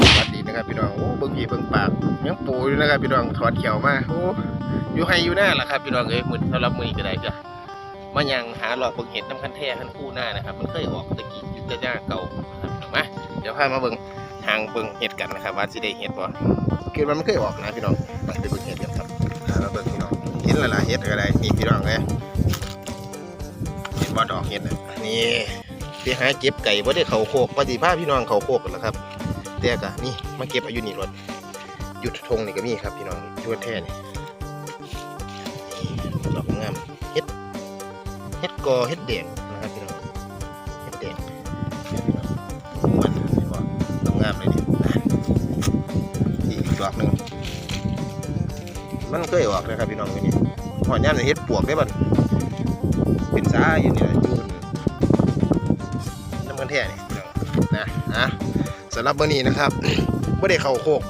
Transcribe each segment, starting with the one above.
สวัสดีนะครับพี่น้องโอ้เบิ่งผีเบิ่งปากยังปูอยู่นะครับพี่น้องถอดเขียวมาโอ้อยู่ให้อยู่หน้าล่ะครับพี่น้องเอ้ยมือสำหรับมือก็ได้จ้ะมายังหาหลอกเบิ่งเห็ดน้ำคันแท้คันคู่หน้านะครับ มันเคยออกตะกี้ยู่แต่หน้าเก่านะครับมาเดี๋ยวพามาเบิ่งทางเบิ่งเห็ดกันนะครับ ว่าสิได้เห็ดบ่คิดว่ามันเคยออกนะพี่น้องไปไปเบิ่งเห็ดกันครับพามาเบิ่งพี่น้องเห็นและล่ะเห็ดก็ได้นี่พี่น้องเอ้ยเห็นบ่ดอกเห็ดน่ะนี่ไปหาเก็บไก่บ่ได้เขาโคกว่าสิพาพี่น้องเขาโคกกันล่ะครับ แต่กะนี่มาเก็บอายุนี่รถหยุดทงนี่ก็มีครับพี่น้องชวดแท้นี่นี่ดอกงามเฮ็ดเฮ็ดกอเฮ็ดแดงนะครับพี่น้องเฮ็ดแดงมันนี่บ่ดอกงามเลยนี่นะนี่อีกดอกหนึ่งมันเคยออกนะครับพี่น้องวันนี้หอนย่ามเฮ็ดปวกได้บ่เป็นสาอยู่นี่แหละจูนน้ำกันแท้นี่น้องนะ สำหรับวันนี้นะครับไม่ได้เข้าโคก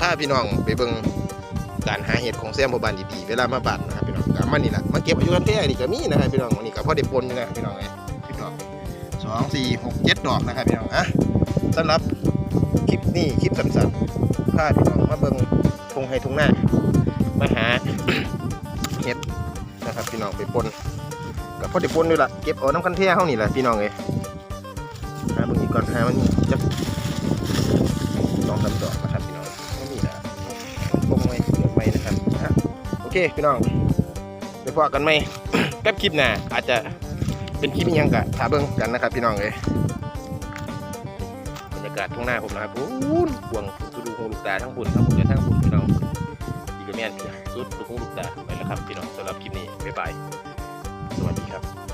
พาพี่น้องไปเบิ่งการหาเห็ดของแซมโบบานดีๆเวลามาบัดนะครับพี่น้องกมานี่แหละมาเก็บอายุกันแท้นี่ก็มีนะครับพี่น้องวันนี้ก็พอได้ปนนะพี่น้องไอ้สิบดอกสองสี่หกเจ็ดดอกนะครับพี่น้องอะสำหรับคลิปนี้คลิปสั้นๆพาพี่น้องมาเบิ่งทงให้ทงหน้ามาหาเห็ดนะครับพี่น้องไปปนก็พอได้ปนอยู่ละเก็บเอาน้ำคันแท้เฮานี่แหละพี่น้องเอ้ยหาเบิ่งอีกก่อนหามันจะ องสามดอกนะครับพี่น้องไม่มีนะปงไว้เกิดไว้นะครับฮะโอเคพี่น้องไปพอกันไหมกับคลิปหน้าอาจจะเป็นคลิปยังกะถาเบิ่งกันนะครับ พี่น้องเลยบรรยากาศทุ่งหน้าผมนะครับโอ้ยกวงสุดดูหูลูกตาทั้งบุญทั้งบุญและทั้งบุญพี่น้องอีกแม่นสุดดูหูลูกตาไปแล้วครับพี่น้องสำหรับคลิปนี้บ๊ายบายสวัสดีครับ